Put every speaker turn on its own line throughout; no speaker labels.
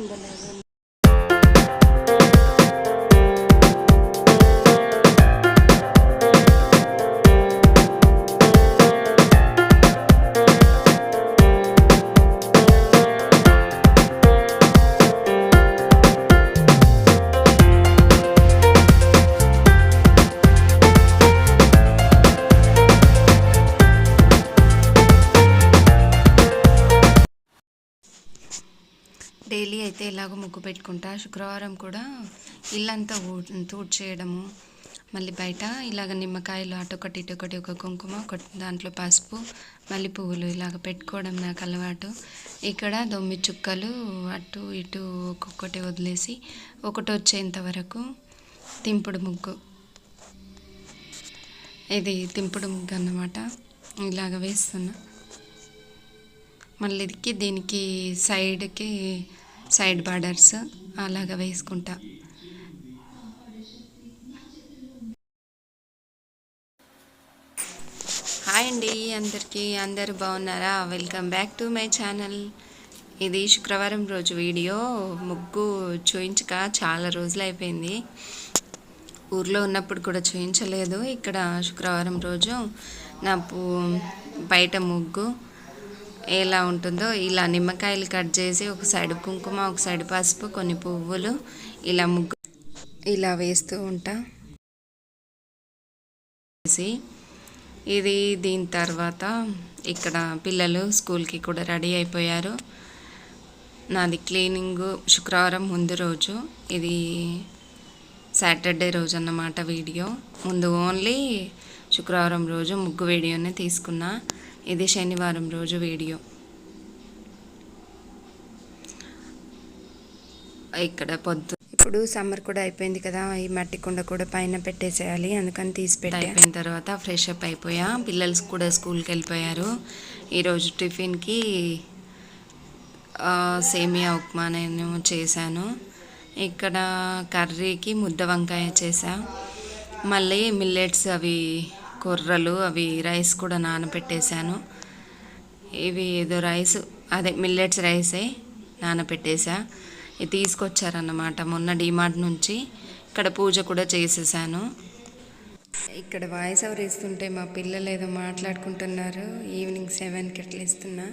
వందలేదు daily ముగ్గు పెట్టుకుంటా. శుక్రవారం కూడా ఇల్లంతా ఊ- తూడ్చేయడము మళ్ళీ బయట ఇలాగ నిమ్మకాయలు అటొకటి ఇటొకటి ఒక కుంకుమ ఒకటి దాంట్లో పసుపు మళ్ళీ పువ్వులు ఇలాగ పెట్టుకోవడం నాకు అలవాటు. ఇక్కడ దొమ్మి చుక్కలు అటు ఇటు ఒక్కొక్కటి వదిలేసి ఒకటి వచ్చేంత వరకు తింపుడు ముగ్గు. ఇది తింపుడు ముగ్గు అన్నమాట. ఇలాగ వేస్తున్నా. మళ్ళీ దీనికి సైడ్కి సైడ్ బార్డర్స్ అలాగ వేసుకుంటా. హాయ్ అండి అందరికీ అందరూ బాగున్నారా? Welcome back to my channel ఇది శుక్రవారం రోజు వీడియో. ముగ్గు చూయించక చాలా రోజులు అయిపోయింది. ఊర్లో ఉన్నప్పుడు కూడా చూయించలేదు. ఇక్కడ శుక్రవారం రోజు నా బయట ముగ్గు ఎలా ఉంటుందో ఇలా నిమ్మకాయలు కట్ చేసి ఒక సైడ్ కుంకుమ ఒక సైడ్ పసుపు కొన్ని పువ్వులు ఇలా ముగ్గు ఇలా వేస్తూ ఉంటా. వేసి ఇది దీని తర్వాత ఇక్కడ పిల్లలు స్కూల్కి కూడా రెడీ అయిపోయారు. నాది క్లీనింగ్ శుక్రవారం ముందు రోజు. ఇది సాటర్డే రోజు అన్నమాట వీడియో. ముందు ఓన్లీ శుక్రవారం రోజు ముగ్గు వీడియోనే తీసుకున్నా. ఇది శనివారం రోజు వీడియో. ఇక్కడ పొద్దు ఇప్పుడు సమ్మర్ కూడా అయిపోయింది కదా ఈ మట్టి కుండ కూడా పైన పెట్టేసేయాలి అందుకని తీసి పెట్టి. అయిపోయిన తర్వాత ఫ్రెష్ అప్ అయిపోయా. పిల్లలు కూడా స్కూల్కి వెళ్ళిపోయారు. ఈరోజు టిఫిన్కి సేమియా ఉప్మా నేను చేశాను. ఇక్కడ కర్రీకి ముద్ద వంకాయ చేసా మళ్ళీ మిల్లెట్స్ అవి కొర్రలు అవి రైస్ కూడా నానబెట్టేశాను. ఇవి ఏదో రైస్ అదే మిల్లెట్స్ రైసే నానబెట్టేసా ఇది తీసుకొచ్చారన్నమాట మొన్న డిమార్ట్ నుంచి. ఇక్కడ పూజ కూడా చేసేసాను ఇక్కడ వాయిస్ ఓవర్ ఇస్తుంటే మా పిల్లలు ఏదో మాట్లాడుకుంటున్నారు. ఈవినింగ్ సెవెన్కి అట్లా ఇస్తున్నా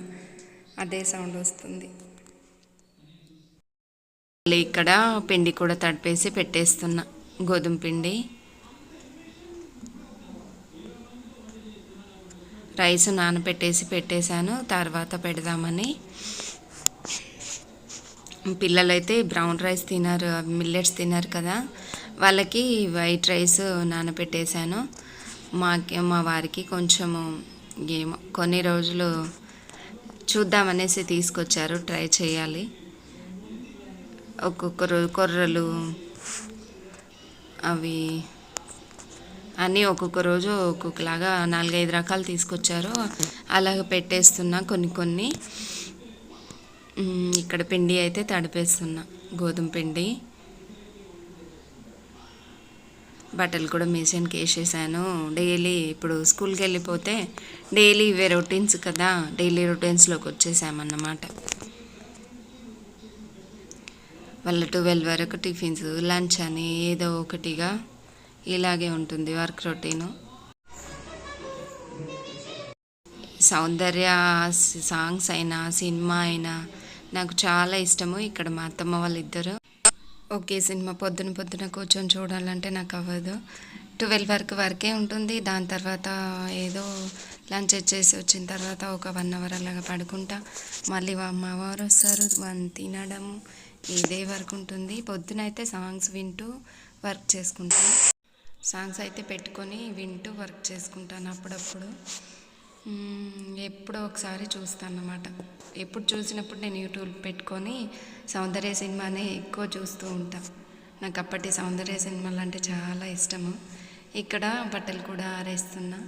అదే సౌండ్ వస్తుంది. మళ్ళీ ఇక్కడ పిండి కూడా తడిపేసి పెట్టేస్తున్నా. గోధుమ పిండి. రైస్ నానబెట్టేసి పెట్టేశాను తర్వాత పెడదామని. పిల్లలైతే బ్రౌన్ రైస్ తినారు మిల్లెట్స్ తిన్నారు కదా. వాళ్ళకి వైట్ రైస్ నానబెట్టేశాను. మాకి మా వారికి కొంచెము ఏమో కొన్ని రోజులు చూద్దామనేసి తీసుకొచ్చారు ట్రై చేయాలి. ఒక్కొక్కరు కొర్రలు అవి అన్నీ ఒక్కొక్క రోజు ఒక్కొక్కలాగా నాలుగైదు రకాలు తీసుకొచ్చారు. అలాగ పెట్టేస్తున్నా కొన్ని కొన్ని. ఇక్కడ పిండి అయితే తడిపేస్తున్నా. గోధుమ పిండి. బట్టలు కూడా మిషన్కి వేసేసాను. డైలీ ఇప్పుడు స్కూల్కి వెళ్ళిపోతే డైలీ ఇవే రొటీన్స్ కదా డైలీ రొటీన్స్లోకి వచ్చేసామన్నమాట. వాళ్ళ ట్వెల్వ్ వరకు టిఫిన్స్ లంచ్ అని ఏదో ఒకటిగా ఇలాగే ఉంటుంది వర్క్ రొటీను. సౌందర్య సాంగ్స్ అయినా సినిమా అయినా నాకు చాలా ఇష్టము ఇక్కడ మా అత్తమ్మ వాళ్ళిద్దరు. ఒకే సినిమా పొద్దున పొద్దున కూర్చొని చూడాలంటే నాకు అవ్వదు. ట్వెల్వ్ వరకు వరకే ఉంటుంది. దాని తర్వాత ఏదో లంచ్ చేసి వచ్చిన తర్వాత ఒక వన్ అవర్ అలాగా పడుకుంటా. మళ్ళీ మా అమ్మవారు వస్తారు వన్ తినడము ఇదే వర్క్ ఉంటుంది. పొద్దున అయితే సాంగ్స్ వింటూ వర్క్ చేసుకుంటాను సాంగ్స్ అయితే పెట్టుకొని వింటూ వర్క్ చేసుకుంటాను అప్పుడప్పుడు. ఎప్పుడో ఒకసారి చూస్తాను అన్నమాట ఎప్పుడు చూసినప్పుడు నేను యూట్యూబ్ పెట్టుకొని సౌందర్య సినిమానే ఎక్కువ చూస్తూ ఉంటాను నాకు అప్పటి సౌందర్య సినిమాలు అంటే చాలా ఇష్టము. ఇక్కడ బట్టలు కూడా ఆరేస్తున్నా.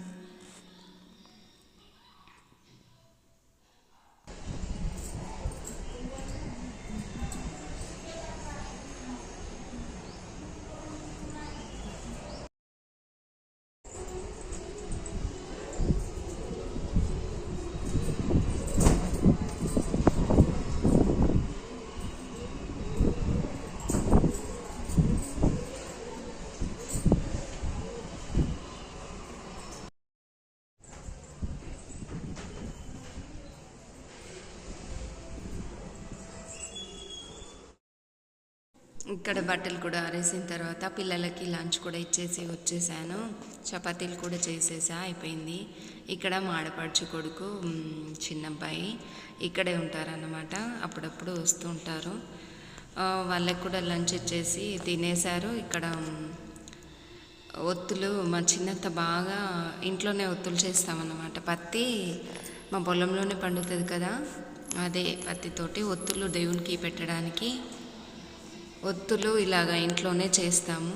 ఇక్కడ బట్టలు కూడా ఆరేసిన తర్వాత పిల్లలకి లంచ్ కూడా ఇచ్చేసి వచ్చేసాను. చపాతీలు కూడా చేసేసా అయిపోయింది. ఇక్కడ మాడపడుచు కొడుకు చిన్నబ్బాయి చిన్న అబ్బాయి ఇక్కడే ఉంటారన్నమాట. అప్పుడప్పుడు వస్తూ ఉంటారు. వాళ్ళకి కూడా లంచ్ ఇచ్చేసి తినేశారు. ఇక్కడ ఒత్తులు మా చిన్నత్త బాగా ఇంట్లోనే ఒత్తులు చేస్తామన్నమాట. పత్తి మా పొలంలోనే పండుతుంది కదా అదే పత్తితోటి ఒత్తులు దేవునికి పెట్టడానికి ఒత్తులు ఇలాగ ఇంట్లోనే చేస్తాము.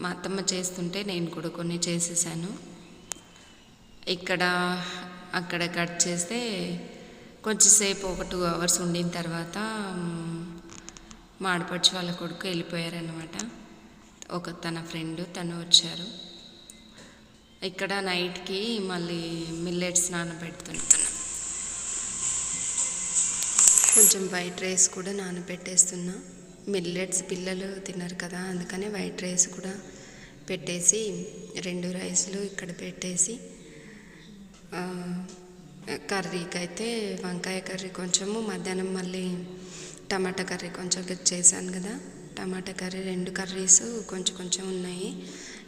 మా అత్తమ్మ చేస్తుంటే నేను కూడా కొన్ని చేసేసాను. ఇక్కడ అక్కడ కట్ చేస్తే కొంచెంసేపు ఒక టూ అవర్స్ ఉండిన తర్వాత మ్మ్, వాళ్ళ కొడుకు వెళ్ళిపోయారనమాట ఒక తన ఫ్రెండ్ తను వచ్చారు. ఇక్కడ నైట్కి మళ్ళీ మిల్లెట్స్ నానబెడుతుంటాను కొంచెం వైట్ రైస్ కూడా నానబెట్టేస్తున్నా. మిల్లెట్స్ పిల్లలు తిన్నారు కదా అందుకనే వైట్ రైస్ కూడా పెట్టేసి రెండు రైస్లు ఇక్కడ పెట్టేసి కర్రీకి అయితే వంకాయ కర్రీ కొంచెము మధ్యాహ్నం మళ్ళీ టమాటా కర్రీ కొంచెం చేశాను కదా. టమాటా కర్రీ రెండు కర్రీస్ కొంచెం కొంచెం ఉన్నాయి.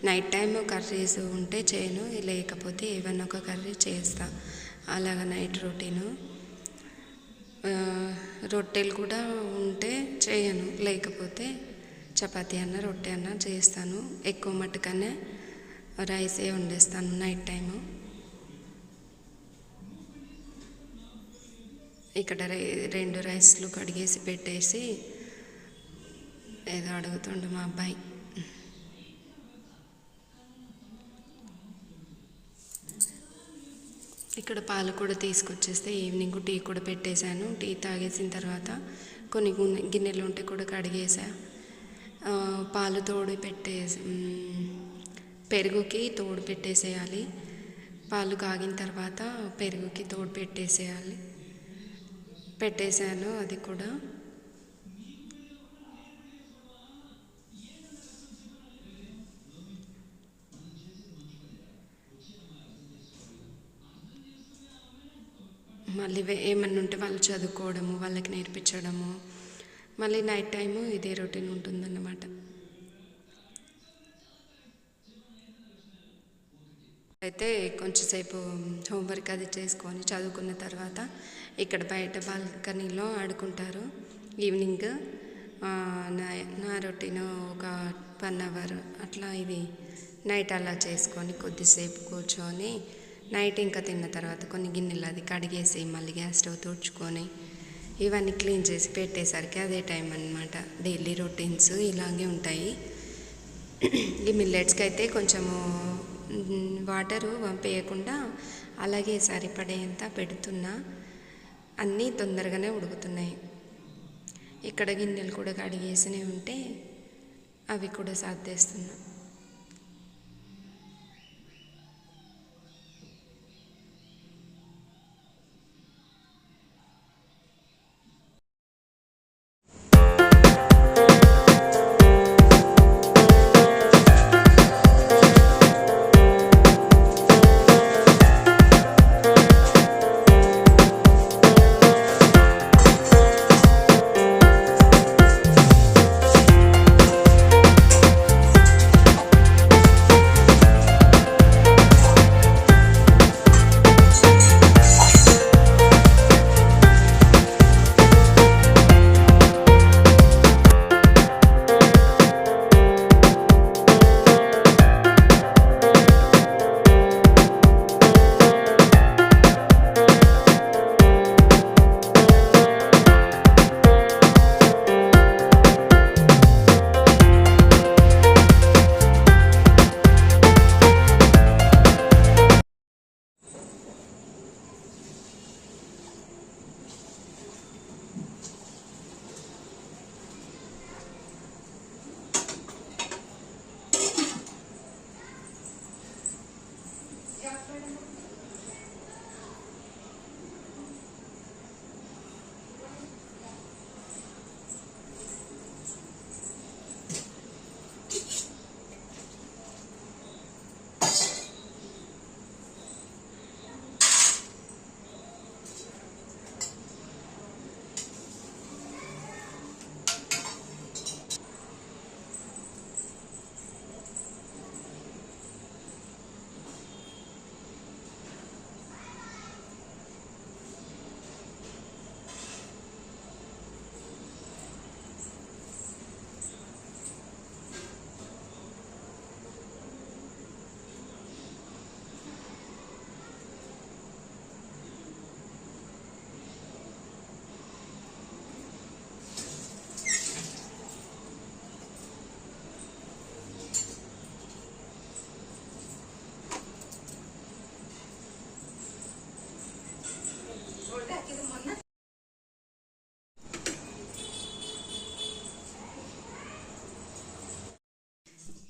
నైట్ టైం కర్రీస్ ఉంటే చేయను లేకపోతే ఏమన్నా ఒక కర్రీ చేస్తా. అలాగ నైట్ రొటీను. రొట్టెలు కూడా ఉంటే చేయను. లేకపోతే చపాతీ అన్న రొట్టె అన్న చేస్తాను. ఎక్కువ మట్టుకనే రైసే వండేస్తాను నైట్ టైము. ఇక్కడ రెండు రైస్లు కడిగేసి పెట్టేసి ఏదో అడుగుతుండు మా అబ్బాయి. ఇక్కడ పాలు కూడా తీసుకొచ్చేస్తే ఈవినింగ్ టీ కూడా పెట్టేశాను. టీ తాగేసిన తర్వాత కొన్ని గున్నె గిన్నెలు ఉంటే కూడా కడిగేసా పాలు తోడు పెట్టేసి పెరుగుకి తోడు పెట్టేసేయాలి. పాలు కాగిన తర్వాత పెరుగుకి తోడు పెట్టేసేయాలి. పెట్టేశాను అది కూడా. మళ్ళీ ఏమన్నా ఉంటే వాళ్ళు చదువుకోవడము వాళ్ళకి నేర్పించడము. మళ్ళీ నైట్ టైము ఇదే రొటీన్ ఉంటుందన్నమాట. అయితే కొంచెంసేపు హోంవర్క్ అది చేసుకొని చదువుకున్న తర్వాత ఇక్కడ బయట బాల్కనీలో ఆడుకుంటారు. ఈవినింగ్ నా నా రొటీన్ ఒక వన్ అవర్ అట్లా ఇది. నైట్ అలా చేసుకొని కొద్దిసేపు కూర్చొని నైట్ ఇంకా తిన్న తర్వాత కొన్ని గిన్నెలు అది కడిగేసి మళ్ళీ గ్యాస్ స్టవ్ తుడుచుకొని ఇవన్నీ క్లీన్ చేసి పెట్టేసరికి అదే టైం అన్నమాట. డైలీ రొటీన్స్ ఇలాగే ఉంటాయి. ఈ మిల్లెట్స్కి అయితే కొంచెము వాటరు పంపేయకుండా అలాగే సరిపడేంత పెడుతున్నా. అన్నీ తొందరగానే ఉడుకుతున్నాయి. ఇక్కడ గిన్నెలు కూడా కడిగేసినవి ఉంటే అవి కూడా సాధ్యేస్తున్నా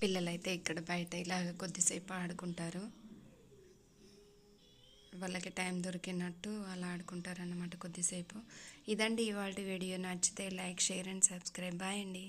పిల్లలైతే ఇక్కడ బయట ఇలాగ కొద్దిసేపు ఆడుకుంటారు. వాళ్ళకి టైం దొరికినట్టు అలా ఆడుకుంటారు అన్నమాట కొద్దిసేపు. ఇదండి ఇవాళ వీడియో. నచ్చితే like share and subscribe. Bye అండి.